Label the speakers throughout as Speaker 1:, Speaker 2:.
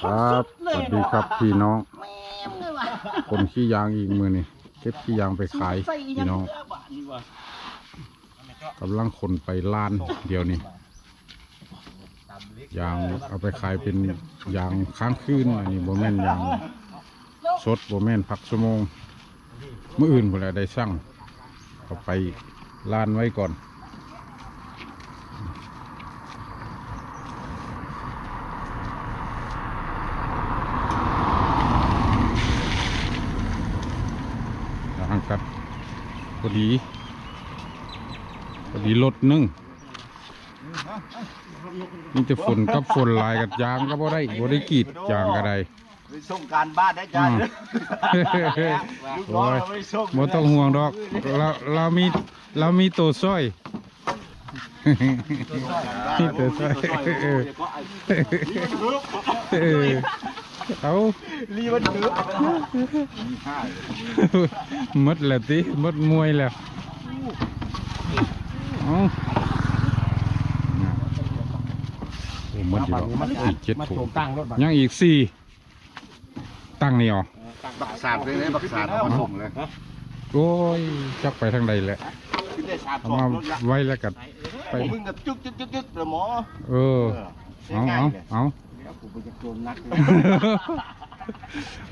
Speaker 1: ครับสวัสดีครับพี่น้อง
Speaker 2: แม่มเลยว่ะ
Speaker 1: คนขี้ยางอีกมือนี่เก็บขี้ยางไปขาย
Speaker 2: ใส่
Speaker 1: พี่
Speaker 2: ยัง
Speaker 1: น้อง
Speaker 2: เยอะบาทนี่ว่ะ
Speaker 1: กำลังคนไปล้านเดียวนี่ยางเอาไปขายเป็นยางค้างคืนอันนี้โบแม่นยางสดโบแม่นพักชั่วโมงเมื่ออื่นพอแหล้วได้สั่งเอาไปล้านไว้ก่อน ยางครับพ อดีพอดีรถหนึงนี่จะฝนกับฝนหลายกับยางก็บ่ได้บ่ได้กรีดยางก็ได้
Speaker 3: ไปส่งการบ้านได้จ้า
Speaker 1: อืม
Speaker 3: ลูกน้องเราไม่ส่ง
Speaker 1: บ่ต้องห่วงดอกเราเรามีเรามีตัวซ้อยมีตัวซ้อย เออเออเอา
Speaker 3: รีบันทึก
Speaker 1: หมดแล้วติหมดมวยแล้วเอาโอ้หมดอยู่แล้วอีกเจ็ดถุงยังอีกสี่ตั้งนี่อ๋อ
Speaker 3: บักสาดเลยนะบักสาดเอามาส่งเลย
Speaker 1: โอ้ยจักไปทางใดแหละ
Speaker 3: ขึ้นได้สาด
Speaker 1: เอา
Speaker 3: สอง
Speaker 1: มาร
Speaker 3: ถละ
Speaker 1: ไว้แล้วกันไป
Speaker 3: มึงกับจุ๊กจุ๊กจุ๊กจุ๊กเลยหมอ
Speaker 1: เออเอาเอาเอา
Speaker 3: กูไปจะโจมนักเลย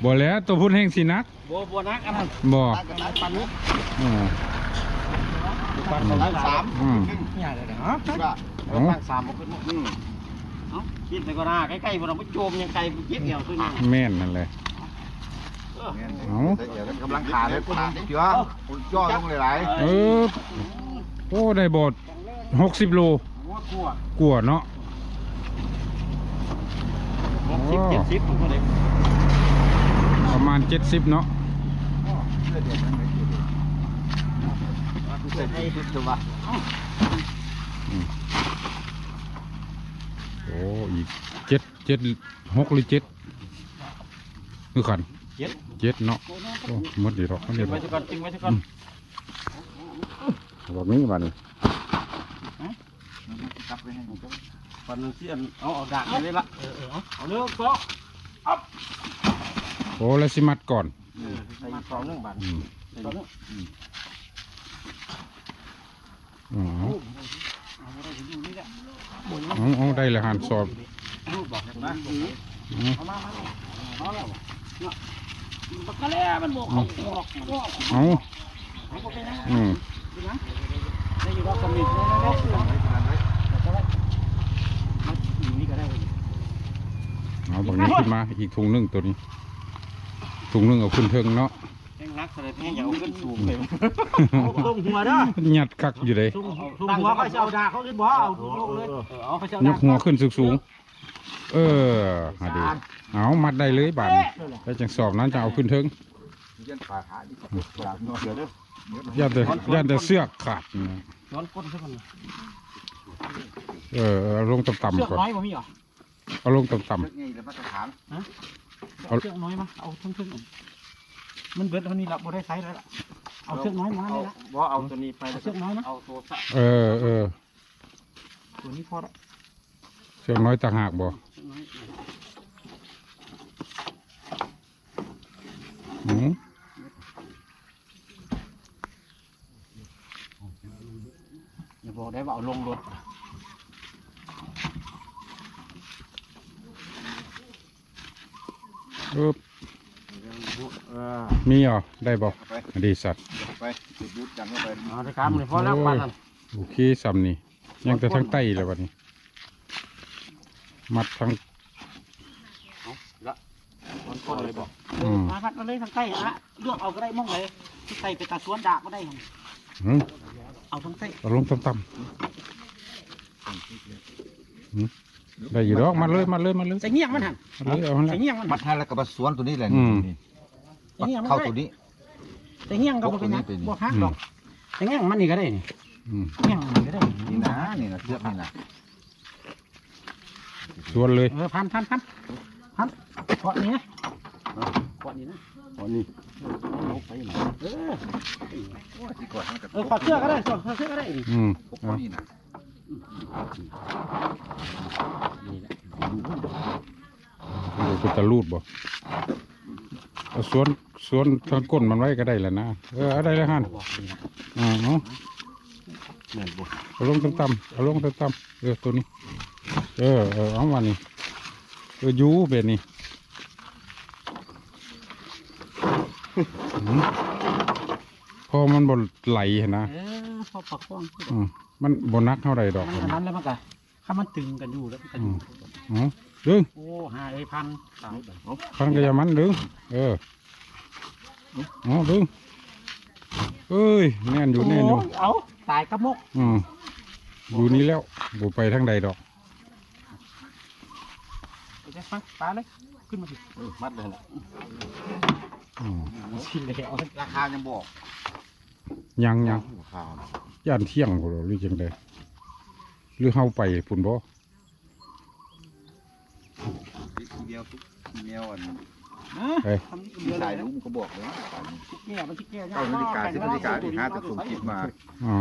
Speaker 1: บ่แล้วตัวพุ่นแห่งสินัก
Speaker 2: บัวบัวนักอันนั้น
Speaker 1: บ่
Speaker 3: นักกับนักปันนุ๊ก
Speaker 1: อืม
Speaker 3: ปันสาม
Speaker 1: อืม
Speaker 2: อย่างไรฮะ
Speaker 3: ว่า
Speaker 1: เอา
Speaker 3: ปันสามมันขึ้นอืม
Speaker 2: เอ้าคิดไปก็น่าใกล้ๆพวกเราไปโจมยังไกลไปคิดเดียวตัวนี้
Speaker 1: แม่นนั่นแหละเอา
Speaker 3: เดี๋ยวกำลังขาเลยขาเยอะคุณย่อลงเลยหลาย
Speaker 1: เออโอ้ได้บทหกสิบโล
Speaker 2: หัวกลัว
Speaker 1: กลัวเนาะ
Speaker 2: หกสิบเจ็ดสิบผมก็เลย
Speaker 1: ประมาณเจ็ดสิบเนาะ
Speaker 3: เสื้อเด็กนั่นไม่เสื้อให้ตัว
Speaker 1: โอ้อีกเจ็ดเจ็ดหกหรือเจ็ดคือกัน
Speaker 2: เจ็ด
Speaker 1: เจ็ดเนาะโอ้หมดดีหรอกมัน
Speaker 2: จึ
Speaker 1: เดี
Speaker 2: ง
Speaker 1: ยว
Speaker 2: ไว้สักก่อนจึงไว้สักก่อน
Speaker 1: แบบนี้บ้านี้
Speaker 3: กลับไปให้ผม
Speaker 2: ปันเสียนเอาเอาดากไปเลยละเออเออเอาเอาเนื้อก็
Speaker 1: โอ้แล้วสิมัดก่อน
Speaker 2: ใส่สองหนึ่งบาท
Speaker 1: อืม
Speaker 2: ใส่สองหนึ่ง
Speaker 1: อ๋อ
Speaker 2: เอาไว้ได้อยู่นี่แหละ
Speaker 1: เอาเอาได้และหันสอบ
Speaker 2: รูปบอกนะ
Speaker 1: อืม
Speaker 2: เอามามาเอาแล้วเนี่ยปากกาเล่มันบอกเขาบอกบอก
Speaker 1: เอา
Speaker 2: เขาบอกไปนะ
Speaker 1: อืม
Speaker 2: ได้อยู่รอบสมิธได้ได้ได้นี่ก็ได้
Speaker 1: เอาบางนี้ขึ้นมาอีกถุงหนึงตัวนี้ถุงหนึงเอาขึ้นเทิงเนาะ
Speaker 2: แพงนักเลยแพงอย่าเอาขึ้นสูงเลยลงหัวเด้อ
Speaker 1: ยัดคักอยู่เลย
Speaker 2: ตั้งหัวเขาจะเอาดาเขาขึ้นบ่เอาลงเลยเอาเขาจะ
Speaker 1: ยกหัวขึ้นสูงๆเออหาดีเอามัดได้เลยบาดนี้แล้วจังสอบนั้นจะเอาขึ้นเทิง
Speaker 3: ยันขาขาดิเสือเด้อ
Speaker 1: ย่านแต่ย่านแต่เสื้อกขาดนะ
Speaker 2: ย้อนก้นสักคน
Speaker 1: เออเอาลงต่ำ
Speaker 2: เชือก
Speaker 1: ๆก่อน
Speaker 2: น้อยบ่มีหรอ
Speaker 1: เอาลงต่ำ
Speaker 3: เล็กไงแล้วมาตรฐาน
Speaker 2: เชือกน้อยมา เอาทั้งทั้งมันเบิดเท่านี้ละบ่ได้ไซส์แล้วล่ะ เอาเชือกน้อยมาเลยละ
Speaker 3: ว่าเอาตัวนี้ไป
Speaker 2: เอาเชือกน้อยนะ
Speaker 3: เอาตัวสะ
Speaker 1: ๆเออเออ
Speaker 2: ตัวนี้พอละ
Speaker 1: เสื้อกน้อยต่างหากบ่หืม
Speaker 2: อย่าบอกได้ว่าเอาลงรถ
Speaker 1: เออ
Speaker 3: เออ
Speaker 1: มีเหรอได้บ่
Speaker 3: ไป
Speaker 1: อดีสัตว์
Speaker 3: ไปจุดยุดกันเข้าไป
Speaker 2: เอาได้ครับเลยพอแล้วปันนั่น
Speaker 1: โอเคซ้ำนี่ยังแต่ทั้งใต้แล้ววันนี้ มัดทั้ง
Speaker 2: มันก้นเลยบอก
Speaker 1: อืม
Speaker 2: มาพัดมาเลยทางใต้ฮะเลือกเอาก็ได้มั่งเลยที่ใส่ไปตาสวนดากก็ได้
Speaker 1: หืม
Speaker 2: เอาทางใต้
Speaker 1: เอาลงต่ำๆหืม ได้อยู่ดอกมัดเลยมัดเลยมัดเลย
Speaker 2: ใส่เงี้ยงมันหัน
Speaker 1: มัดเลยเอาหั่นแห
Speaker 2: ใส่
Speaker 1: ละ
Speaker 2: เงี้ยงมัน
Speaker 3: มัดให้แล้วก็มาสวนตัวนี้แหละ
Speaker 1: อืม
Speaker 2: ใส่เงี้ยงมัน
Speaker 3: เข้า
Speaker 2: ได้
Speaker 3: ตัวนี้
Speaker 2: ใส่เงี้ยงก็บ่เป็นหยังบ่ฮักดอกใส่เงี้ยงมันนี่ก็ได้นี่
Speaker 1: อืม
Speaker 2: เงี้ยงมันก็ได้
Speaker 3: นี่นะนี่นะเชือกนี่นะ
Speaker 1: ชวนเลย
Speaker 2: เออพันพันพันพันเกาะนี้นะเกาะนี้นะ
Speaker 3: อ๋อนี่
Speaker 2: ไปหน่อยเออ
Speaker 3: ที่ก่อนมันกับ
Speaker 2: เออขอดเสื้อก็ได้ขอดเสื้อก็ได้นี่
Speaker 1: อืม
Speaker 3: พวก
Speaker 1: เอา
Speaker 3: นี่นะ
Speaker 2: นี่แหละ
Speaker 1: เดี๋ยวไปเป็นตะลูดบ่เอาสวนสวนทางก้นมันไว้ก็ได้แหล้วนะ เออเอาได้แล้วฮัน
Speaker 2: อกนี่นะ
Speaker 1: อ่าเอา
Speaker 2: เหมือนบ่
Speaker 1: เอาลงต่ำๆเอาลงต่ำๆเออตัวนี้ เออเออเอามานี่เออยูแบบนี้ อืมพอมันบนไหลหั่นนะ
Speaker 2: เออพอปักป้อง
Speaker 1: อืมมันบนนักเท่าไรดอก
Speaker 2: มันอันนั้นแล้วมันก็ถ้ามันตึงกันอยู่แล้วมันก็อยู่
Speaker 1: อ๋อดึง
Speaker 2: โอ้หาไอ้พันสาม
Speaker 1: พันกระยามันดึงเอออ๋อดึงเอ้ยแน่นอยู่แน่นอยู่
Speaker 2: โเอาตายกระมก
Speaker 1: อืมอยู่นี่แล้วบ่ไปทางใดดอก
Speaker 2: ไปจะฟังปลาเลยขึ้นมาสิ
Speaker 3: มัดเลยล่ะ
Speaker 1: อืม
Speaker 2: ชินเลยเอา
Speaker 3: ราคายังบอก
Speaker 1: ยังยัง
Speaker 3: ราคา
Speaker 1: ย่านเที่ยงพุ่นบ่หรือจังไดหรือเฮาไปพุ่นบ่
Speaker 3: เดียวทุกเดียวอัน
Speaker 1: เอ้ย
Speaker 2: ทำนี่เยอะเล
Speaker 3: สาย
Speaker 2: ย
Speaker 3: ลุงเขาบอกเลย
Speaker 2: ชิแก่มันชิแก่
Speaker 3: เก้านาฬิกาสิบนาฬิกาที่ห้าจะส่งคลิปมา
Speaker 1: อ่า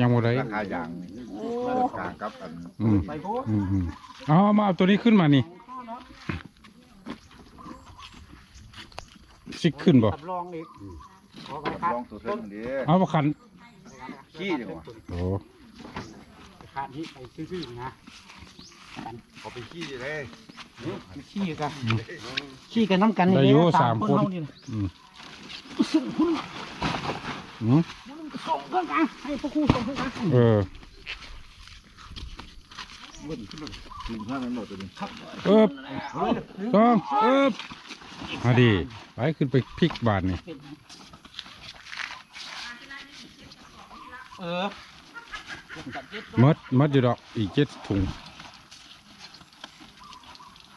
Speaker 1: ยังบ่ได้
Speaker 3: ราคาอย่าง
Speaker 2: โอ้
Speaker 3: เปิดกลางกับอัน
Speaker 1: อืม
Speaker 2: ไปโพ
Speaker 1: อืมอืมเอามาเอาตัวนี้ขึ้นมานี่สิขึ้นบ่
Speaker 2: ตับรองอีก ขอไป
Speaker 3: รับ
Speaker 2: คัด
Speaker 3: รองตัวเท่งนี้
Speaker 1: เอาบ่คัน
Speaker 3: ขี้ดีกว่า
Speaker 1: โอ้
Speaker 2: ขาดนี้ไปซื่อๆนะ
Speaker 3: เขาไปขี้ดีเลย
Speaker 2: ขี้กันขี้กันน้ำกัน
Speaker 1: ได้อยู่
Speaker 2: แหละ
Speaker 1: สามคน
Speaker 2: เท่นี่นะ
Speaker 1: อืมอืม
Speaker 2: ส่งเพื่อนกันให้พวกครูส่งเพื่อนกัน
Speaker 1: เออ
Speaker 3: ลุงห้ามันหมดตัวนี้
Speaker 1: เอิบสองเอิบมาดี ไปขึ้นไปพลิกบาทนี่
Speaker 2: เออ
Speaker 1: มดมดอยู่ดอกอีกเจ็ดถุง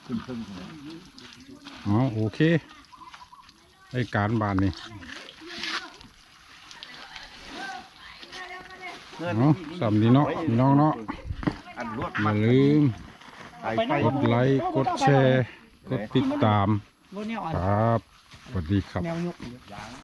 Speaker 3: ขึ้นครึ่ง
Speaker 1: อ๋อโอเคไอ้การบานนี่เนาะสำนีเนาะน้องเนาะ
Speaker 3: อ
Speaker 1: ย่าลืม
Speaker 3: ไฟไฟ
Speaker 1: กดไลค์กดแชร์ กดติดตาม ครับสวัสดีครับ